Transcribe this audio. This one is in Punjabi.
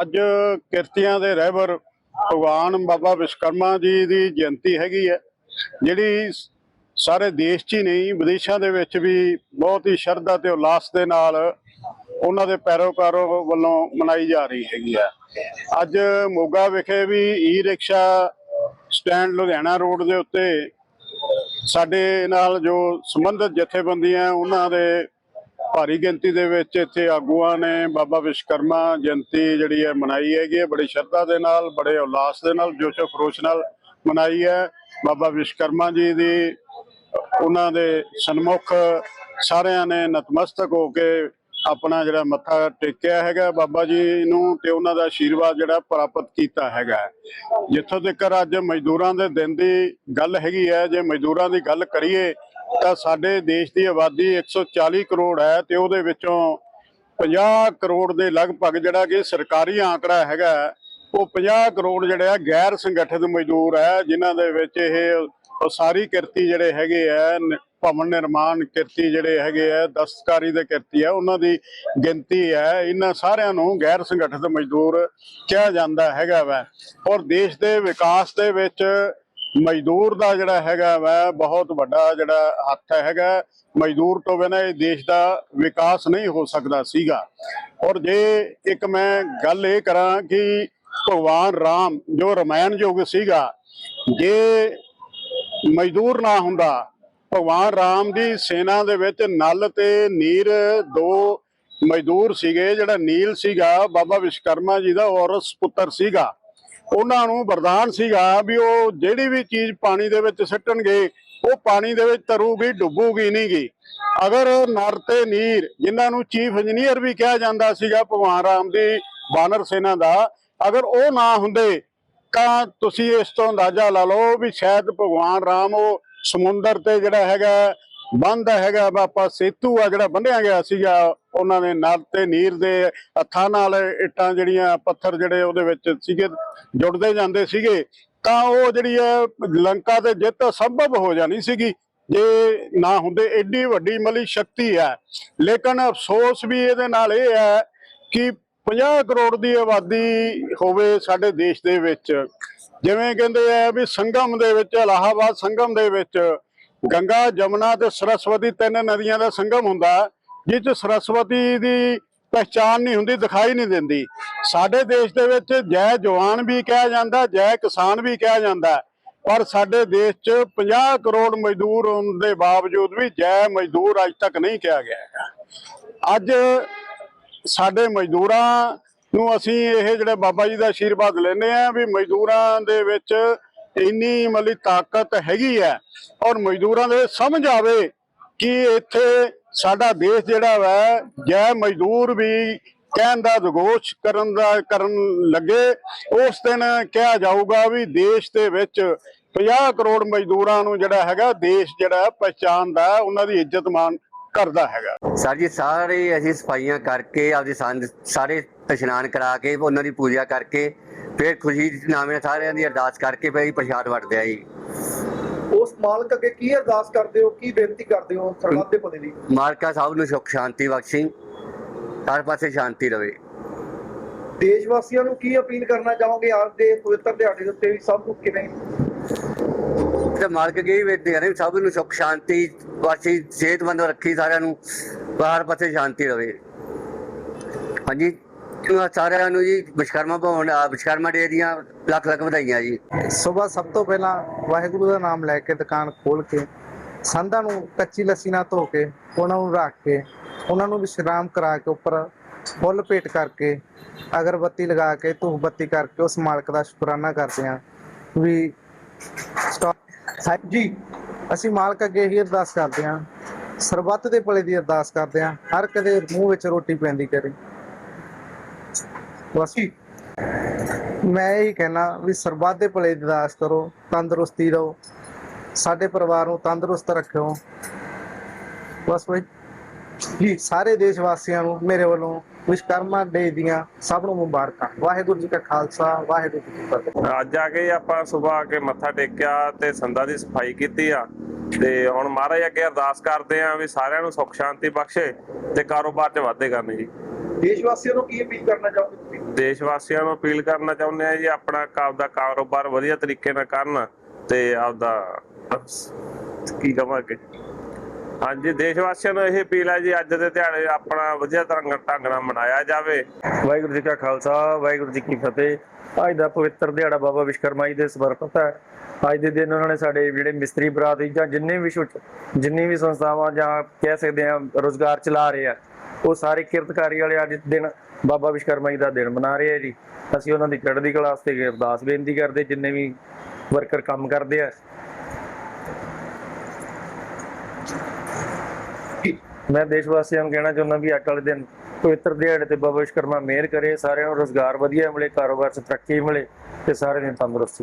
ਅੱਜ ਕਿਰਤੀਆਂ ਦੇ ਰਹਿਬਰ ਭਗਵਾਨ ਬਾਬਾ ਵਿਸ਼ਕਰਮਾ ਜੀ ਦੀ ਜਯੰਤੀ ਹੈਗੀ ਹੈ, ਜਿਹੜੀ ਸਾਰੇ ਦੇਸ਼ 'ਚ ਹੀ ਨਹੀਂ, ਵਿਦੇਸ਼ਾਂ ਦੇ ਵਿੱਚ ਵੀ ਬਹੁਤ ਹੀ ਸ਼ਰਧਾ ਤੇ ਉਲਾਸ ਦੇ ਨਾਲ ਉਹਨਾਂ ਦੇ ਪੈਰੋਕਾਰੋ ਵੱਲੋਂ ਮਨਾਈ ਜਾ ਰਹੀ ਹੈਗੀ ਹੈ। ਅੱਜ ਮੋਗਾ ਵਿਖੇ ਵੀ e rickshaw stand Ludhiana road ਦੇ ਉੱਤੇ ਸਾਡੇ ਨਾਲ ਜੋ ਸੰਬੰਧਿਤ ਜਥੇਬੰਦੀਆਂ, ਉਹਨਾਂ ਦੇ ਭਾਰੀ ਗਿਣਤੀ ਦੇ ਵਿੱਚ ਇੱਥੇ ਆਗੂਆਂ ਨੇ ਬਾਬਾ ਵਿਸ਼ਕਰਮਾ ਜਯੰਤੀ ਜਿਹੜੀ ਹੈ ਮਨਾਈ ਹੈਗੀ ਹੈ। ਬੜੀ ਸ਼ਰਧਾ ਦੇ ਨਾਲ, ਬੜੇ ਉਲਾਸ ਦੇ ਨਾਲ, ਜੋਸ਼ੋ ਖਰੋਸ਼ ਨਾਲ ਮਨਾਈ ਹੈ। ਬਾਬਾ ਵਿਸ਼ਕਰਮਾ ਜੀ ਦੀ ਉਹਨਾਂ ਦੇ ਸਨਮੁਖ ਸਾਰਿਆਂ ਨੇ ਨਤਮਸਤਕ ਹੋ ਕੇ ਆਪਣਾ ਜਿਹੜਾ ਮੱਥਾ ਟੇਕਿਆ ਹੈਗਾ ਬਾਬਾ ਜੀ ਨੂੰ ਤੇ ਉਹਨਾਂ ਦਾ ਆਸ਼ੀਰਵਾਦ ਜਿਹੜਾ ਪ੍ਰਾਪਤ ਕੀਤਾ ਹੈਗਾ ਜਿੱਥੋਂ ਤੱਕ ਅੱਜ ਮਜ਼ਦੂਰਾਂ ਦੇ ਦਿਨ ਦੀ ਗੱਲ ਹੈਗੀ ਹੈ, ਜੇ ਮਜ਼ਦੂਰਾਂ ਦੀ ਗੱਲ ਕਰੀਏ ਤਾਂ ਸਾਡੇ ਦੇਸ਼ ਦੀ ਆਬਾਦੀ 140 ਕਰੋੜ ਹੈ ਤੇ ਉਹਦੇ ਵਿੱਚੋਂ 50 ਕਰੋੜ ਦੇ ਲਗਭਗ ਜਿਹੜਾ ਕਿ ਸਰਕਾਰੀ ਆંકੜਾ ਹੈਗਾ ਉਹ 50 ਕਰੋੜ ਜਿਹੜੇ ਆ ਗੈਰ ਸੰਗਠਿਤ ਮਜ਼ਦੂਰ ਹੈ, ਜਿਨ੍ਹਾਂ ਦੇ ਵਿੱਚ ਇਹ ਉਸਾਰੀ ਕਿਰਤੀ ਜਿਹੜੇ ਹੈਗੇ ਆ ਭਵਨ ਨਿਰਮਾਣ ਕਿਰਤੀ ਜਿਹੜੇ ਹੈਗੇ ਆ, ਦਸਤਕਾਰੀ ਦੇ ਕਿਰਤੀ ਆ, ਉਹਨਾਂ ਦੀ ਗਿਣਤੀ ਹੈ, ਇਹਨਾਂ ਸਾਰਿਆਂ ਨੂੰ ਗੈਰ ਸੰਗਠਿਤ ਮਜ਼ਦੂਰ ਕਿਹਾ ਜਾਂਦਾ ਹੈਗਾ ਵਾ। ਔਰ ਦੇਸ਼ ਦੇ ਵਿਕਾਸ ਦੇ ਵਿੱਚ ਮਜ਼ਦੂਰ ਦਾ ਜਿਹੜਾ ਹੈਗਾ ਵਾ, ਬਹੁਤ ਵੱਡਾ ਜਿਹੜਾ ਹੱਥ ਹੈਗਾ। ਮਜ਼ਦੂਰ ਤੋਂ ਬਿਨਾਂ ਇਹ ਦੇਸ਼ ਦਾ ਵਿਕਾਸ ਨਹੀਂ ਹੋ ਸਕਦਾ ਸੀਗਾ। ਔਰ ਜੇ ਇੱਕ ਮੈਂ ਗੱਲ ਇਹ ਕਰਾਂ ਕਿ ਭਗਵਾਨ ਰਾਮ ਜੋ ਰਮਾਇਣ ਯੁੱਗ ਸੀਗਾ, ਜੇ ਮਜ਼ਦੂਰ ਨਾ ਹੁੰਦਾ, ਭਗਵਾਨ ਰਾਮ ਦੀ ਸੈਨਾ ਦੇ ਵਿੱਚ ਨਲ ਤੇ ਨੀਰ ਦੋ ਮਜ਼ਦੂਰ ਸੀਗੇ, ਜਿਹੜਾ ਨੀਲ ਸੀਗਾ, ਬਾਬਾ ਵਿਸ਼ਕਰਮਾ ਜੀ ਦਾ ਔਰਸ ਪੁੱਤਰ ਸੀਗਾ। ਉਹਨਾਂ ਨੂੰ ਵਰਦਾਨ ਸੀਗਾ ਵੀ ਉਹ ਜਿਹੜੀ ਵੀ ਚੀਜ਼ ਪਾਣੀ ਦੇ ਵਿੱਚ ਸਿੱਟਣਗੇ, ਉਹ ਪਾਣੀ ਦੇ ਵਿੱਚ ਤਰੂਗੀ, ਡੁੱਬੂਗੀ ਨਹੀਂਗੀ ਅਗਰ ਨਰ ਤੇ ਨੀਰ, ਜਿਨ੍ਹਾਂ ਨੂੰ ਚੀਫ ਇੰਜੀਨੀਅਰ ਵੀ ਕਿਹਾ ਜਾਂਦਾ ਸੀਗਾ, ਭਗਵਾਨ ਰਾਮ ਦੀ ਬਾਨਰ ਸੈਨਾ ਦਾ, ਅਗਰ ਉਹ ਨਾ ਹੁੰਦੇ, ਤਾਂ ਤੁਸੀਂ ਇਸ ਤੋਂ ਅੰਦਾਜ਼ਾ ਲਾ ਲਓ ਵੀ ਸ਼ਾਇਦ ਭਗਵਾਨ ਰਾਮ ਉਹ ਸਮੁੰਦਰ ਤੇ ਜਿਹੜਾ ਹੈਗਾ ਬੰਦ ਹੈਗਾ ਵਾ ਸੇਤੂ ਆ ਜਿਹੜਾ ਬੰਨਿਆ ਗਿਆ ਸੀਗਾ, ਉਹਨਾਂ ਨੇ ਨਲ ਤੇ ਨੀਰ ਦੇ ਹੱਥਾਂ ਨਾਲ ਇੱਟਾਂ ਜਿਹੜੀਆਂ ਪੱਥਰ ਜਿਹੜੇ ਉਹਦੇ ਵਿੱਚ ਸੀਗੇ, ਜੁੜਦੇ ਜਾਂਦੇ ਸੀਗੇ, ਤਾਂ ਉਹ ਜਿਹੜੀ ਹੈ ਲੰਕਾ ਤੇ ਜਿੱਤ ਸੰਭਵ ਹੋ ਜਾਣੀ ਸੀਗੀ, ਜੇ ਨਾ ਹੁੰਦੇ ਐਡੀ ਵੱਡੀ ਮਲੀ ਸ਼ਕਤੀ ਹੈ। ਲੇਕਿਨ ਅਫਸੋਸ ਵੀ ਇਹਦੇ ਨਾਲ ਇਹ ਹੈ ਕਿ 50 ਕਰੋੜ ਦੀ ਆਬਾਦੀ ਹੋਵੇ ਸਾਡੇ ਦੇਸ਼ ਦੇ ਵਿੱਚ, ਜਿਵੇਂ ਕਹਿੰਦੇ ਆ ਵੀ ਸੰਗਮ ਦੇ ਵਿੱਚ ਇਲਾਹਾਬਾਦ ਸੰਗਮ ਦੇ ਵਿੱਚ ਗੰਗਾ, ਜਮਨਾ ਤੇ ਸਰਸਵਤੀ ਤਿੰਨ ਨਦੀਆਂ ਦਾ ਸੰਗਮ ਹੁੰਦਾ ਜਿਸ ਚ ਸਰਸਵਤੀ ਦੀ ਪਹਿਚਾਨ ਨਹੀਂ ਹੁੰਦੀ, ਦਿਖਾਈ ਨਹੀਂ ਦਿੰਦੀ। ਸਾਡੇ ਦੇਸ਼ ਦੇ ਵਿੱਚ ਜੈ ਜਵਾਨ ਵੀ ਕਿਹਾ ਜਾਂਦਾ, ਜੈ ਕਿਸਾਨ ਵੀ ਕਿਹਾ ਜਾਂਦਾ ਪਰ ਸਾਡੇ ਦੇਸ਼ 'ਚ 50 ਕਰੋੜ ਮਜ਼ਦੂਰ ਹੋਣ ਦੇ ਬਾਵਜੂਦ ਵੀ ਜੈ ਮਜ਼ਦੂਰ ਅੱਜ ਤੱਕ ਨਹੀਂ ਕਿਹਾ ਗਿਆ ਹੈਗਾ। ਅੱਜ ਸਾਡੇ ਮਜ਼ਦੂਰਾਂ ਨੂੰ ਅਸੀਂ ਇਹ ਜਿਹੜੇ ਬਾਬਾ ਜੀ ਦਾ ਆਸ਼ੀਰਵਾਦ ਲੈਨੇ ਆ ਵੀ ਮਜ਼ਦੂਰਾਂ ਦੇ ਵਿੱਚ ਇੰਨੀ ਮਤਲਬ ਤਾਕਤ ਹੈਗੀ ਹੈ ਔਰ ਮਜ਼ਦੂਰਾਂ ਦੇ ਸਮਝ ਆਵੇ ਕਿ ਇੱਥੇ ਸਾਡਾ ਦੇਸ਼ ਜਿਹੜਾ ਵਾ, ਜੈ ਮਜ਼ਦੂਰ ਵੀ ਕਹਿਣ ਦਾ ਦਗੋਸ਼ ਕਰਨ ਦਾ, ਕਰਨ ਲੱਗੇ, ਉਸ ਦਿਨ ਕਿਹਾ ਜਾਊਗਾ ਵੀ ਦੇਸ਼ ਦੇ ਵਿੱਚ 50 ਕਰੋੜ ਮਜ਼ਦੂਰਾਂ ਨੂੰ ਜਿਹੜਾ ਹੈਗਾ, ਦੇਸ਼ ਜਿਹੜਾ ਪਛਾਣਦਾ ਉਹਨਾਂ ਦੀ ਇੱਜ਼ਤ ਮਾਨ ਕਰਦਾ ਹੈਗਾ। ਸਰ ਜੀ ਸਾਰੇ ਅਸੀਂ ਸਫਾਈਆਂ ਕਰਕੇ ਆਪਦੇ ਸੰਦ ਸਾਰੇ ਇਸ਼ਨਾਨ ਕਰਾ ਕੇ ਉਹਨਾਂ ਦੀ ਪੂਜਾ ਕਰਕੇ ਫਿਰ ਖੁਸ਼ੀ ਦੇ ਨਾਮੇ ਨਾਲ ਸਾਰਿਆਂ ਦੀ ਅਰਦਾਸ ਕਰਕੇ ਫਿਰ ਅਸੀਂ ਪ੍ਰਸ਼ਾਦ ਵੰਡਦੇ ਆ ਜੀ। ਉਸ ਮਾਲਕ ਅੱਗੇ ਕੀ ਅਰਦਾਸ ਕਰਦੇ ਹੋ? ਕੀ ਬੇਨਤੀ ਕਰਦੇ ਹੋ ਸਰਬੱਤ ਦੇ ਭਲੇ ਦੀ ਮਾਲਕਾ ਸਾਹਿਬ ਨੂੰ ਸੁਖ ਸ਼ਾਂਤੀ ਬਖਸ਼ੀ। ਹਰ ਪਾਸੇ ਸ਼ਾਂਤੀ ਰਵੇ। ਦੇਸ਼ ਵਾਸੀਆਂ ਨੂੰ ਕੀ ਅਪੀਲ ਕਰਨਾ ਚਾਹੋਗੇ? ਅੱਜ ਦੇ ਪਵਿੱਤਰ ਦਿਹਾੜੇ ਦੇ ਉੱਤੇ ਵੀ ਸਭ ਨੂੰ ਕਿਵੇਂ? ਤੇ ਮਾਲਕ ਕੀ ਵੇਖਦੇ ਆ ਸਭ ਨੂੰ ਸੁਖ ਸ਼ਾਂਤੀ ਬਖਸ਼ੀ ਸਿਹਤਮੰਦ ਰੱਖੀ ਸਾਰਿਆਂ ਨੂੰ ਹਰ ਪਾਸੇ ਸ਼ਾਂਤੀ ਰਵੇ। ਹਾਂਜੀ ਸਾਰਿਆਂ ਨੂੰ ਜੀ ਵਿਸ਼ਕਰਮਾ ਭਵਨ ਵਿਸ਼ਕਰਮਾ ਡੇ ਦੀਆਂ ਲੱਖ ਲੱਖ ਵਧਾਈਆਂ ਜੀ। ਸਵੇਰ ਸਭ ਤੋਂ ਪਹਿਲਾਂ ਵਾਹਿਗੁਰੂ ਦਾ ਨਾਮ ਲੈ ਕੇ ਦੁਕਾਨ ਖੋਲ ਕੇ, ਸੰਧਾਂ ਨੂੰ ਕੱਚੀ ਲੱਸੀ ਨਾਲ ਧੋ ਕੇ, ਉਹਨਾਂ ਨੂੰ ਰੱਖ ਕੇ, ਉਹਨਾਂ ਨੂੰ ਵਿਸ਼ਰਾਮ ਕਰਾ ਕੇ ਉੱਪਰ ਫੁੱਲ ਭੇਟ ਕਰਕੇ, ਅਗਰਬੱਤੀ ਲਗਾ ਕੇ, ਧੂਪ ਬੱਤੀ ਕਰਕੇ ਉਸ ਮਾਲਕ ਦਾ ਸ਼ੁਕਰਾਨਾ ਕਰਦੇ ਹਾਂ ਵੀ ਸਾਹਿਬ ਜੀ ਅਸੀਂ ਮਾਲਕ ਅੱਗੇ ਹੀ ਅਰਦਾਸ ਕਰਦੇ ਹਾਂ। ਸਰਬੱਤ ਦੇ ਭਲੇ ਦੀ ਅਰਦਾਸ ਕਰਦੇ ਹਾਂ। ਹਰ ਕਦੇ ਮੂੰਹ ਵਿੱਚ ਰੋਟੀ ਪੈਂਦੀ ਕਰੇ। ਬਸ। ਮੈਂ ਇਹੀ ਕਹਿਣਾ ਵੀ ਸਰਬੱਤ ਦੇ ਭਲੇ ਦੀ ਅਰਦਾਸ ਕਰੋ, ਤੰਦਰੁਸਤੀ ਰਹੋ। ਸਾਡੇ ਪਰਿਵਾਰ ਨੂੰ ਤੰਦਰੁਸਤ ਰੱਖਿਓ। ਬਸ ਬਈ। ਜੀ, ਸਾਰੇ ਦੇਸ਼ ਵਾਸੀਆਂ ਨੂੰ ਮੇਰੇ ਵੱਲੋਂ ਵਿਸ਼ਕਰਮਾ ਡੇ ਦੀਆਂ ਸਭ ਨੂੰ ਮੁਬਾਰਕਾਂ। ਵਾਹਿਗੁਰੂ ਜੀ ਕਾ ਖਾਲਸਾ ਵਾਹਿਗੁਰੂ ਜੀ ਕੀ ਫਤਿਹ। ਅੱਜ ਆ ਕੇ ਆਪਾਂ ਸਵੇਰ ਆ ਕੇ ਮੱਥਾ ਟੇਕਿਆ ਤੇ ਸੰਦਾਂ ਦੀ ਸਫ਼ਾਈ ਕੀਤੀ ਆ। ਤੇ ਹੁਣ ਮਹਾਰਾਜ ਅੱਗੇ ਅਰਦਾਸ ਕਰਦੇ ਆ ਵੀ ਸਾਰਿਆਂ ਨੂੰ ਸੁੱਖ ਸ਼ਾਂਤੀ ਬਖਸ਼ੇ ਤੇ ਕਾਰੋਬਾਰ 'ਚ ਵਾਧੇ ਕਰਨ ਜੀ। ਦੇਸ਼ ਵਾਸੀਆਂ ਨੂੰ ਕੀ ਅਪੀਲ ਕਰਨਾ ਚਾਹੋਗੇ ਤੁਸੀਂ? ਦੇਸ਼ ਵਾਸੀਆਂ ਨੂੰ ਅਪੀਲ ਕਰਨਾ ਚਾਹੁੰਦੇ ਆ ਜੀ ਆਪਣਾ ਆਪਦਾ ਕਾਰੋਬਾਰ ਵਧੀਆ ਤਰੀਕੇ ਨਾਲ ਕਰਨ ਤੇ ਆਪਦਾ ਕੀ ਕਵਾਂਗੇ? ਹਾਂਜੀ ਦੇਸ਼ ਵਾਸੀਆਂ ਨੂੰ ਇਹ ਅਪੀਲ ਹੈ ਜੀ, ਅੱਜ ਦੇ ਦਿਹਾੜੇ ਆਪਣਾ ਵਧੀਆ ਤਰ੍ਹਾਂ ਢੰਗ ਨਾਲ ਮਨਾਇਆ ਜਾਵੇ। ਵਾਹਿਗੁਰੂ ਜੀ ਕਾ ਖਾਲਸਾ, ਵਾਹਿਗੁਰੂ ਜੀ ਕੀ ਫਤਿਹ। ਅੱਜ ਦਾ ਪਵਿੱਤਰ ਦਿਹਾੜਾ ਬਾਬਾ ਵਿਸ਼ਕਰਮਾ ਜੀ ਦੇ ਸਮਰਪਿਤ ਹੈ। ਅੱਜ ਦੇ ਦਿਨ ਉਹਨਾਂ ਨੇ ਸਾਡੇ ਜਿਹੜੇ ਮਿਸਤਰੀ ਬਰਾਦਰੀ ਜਾਂ ਜਿੰਨੇ ਵੀ ਜਿੰਨੀ ਵੀ ਸੰਸਥਾਵਾਂ ਜਾਂ ਕਹਿ ਸਕਦੇ ਆ ਰੋਜ਼ਗਾਰ ਚਲਾ ਰਹੇ ਆ, ਉਹ ਸਾਰੇ ਕਿਰਤਕਾਰੀ ਵਾਲੇ ਅੱਜ ਦਿਨ ਬਾਬਾ ਵਿਸ਼ਕਰਮਾ ਜੀ ਦਾ ਦਿਨ ਮਨਾ ਰਹੇ ਆ ਜੀ। ਅਸੀਂ ਉਹਨਾਂ ਦੀ ਚੜ੍ਹਦੀ ਕਲਾ ਵਾਸਤੇ ਅਰਦਾਸ ਬੇਨਤੀ ਕਰਦੇ, ਜਿੰਨੇ ਵੀ ਵਰਕਰ ਕੰਮ ਕਰਦੇ ਆ। ਮੈਂ ਦੇਸ਼ ਵਾਸੀਆਂ ਨੂੰ ਕਹਿਣਾ ਚਾਹੁੰਦਾ ਵੀ ਅੱਜ ਵਾਲੇ ਦਿਨ ਪਵਿੱਤਰ ਦਿਹਾੜੇ ਤੇ ਬਾਬਾ ਵਿਸ਼ਕਰਮਾ ਮਿਹਰ ਕਰੇ, ਸਾਰਿਆਂ ਨੂੰ ਰੋਜ਼ਗਾਰ ਵਧੀਆ ਮਿਲੇ, ਕਾਰੋਬਾਰ 'ਚ ਤਰੱਕੀ ਮਿਲੇ ਤੇ ਸਾਰੇ ਦਿਨ ਤੰਦਰੁਸਤ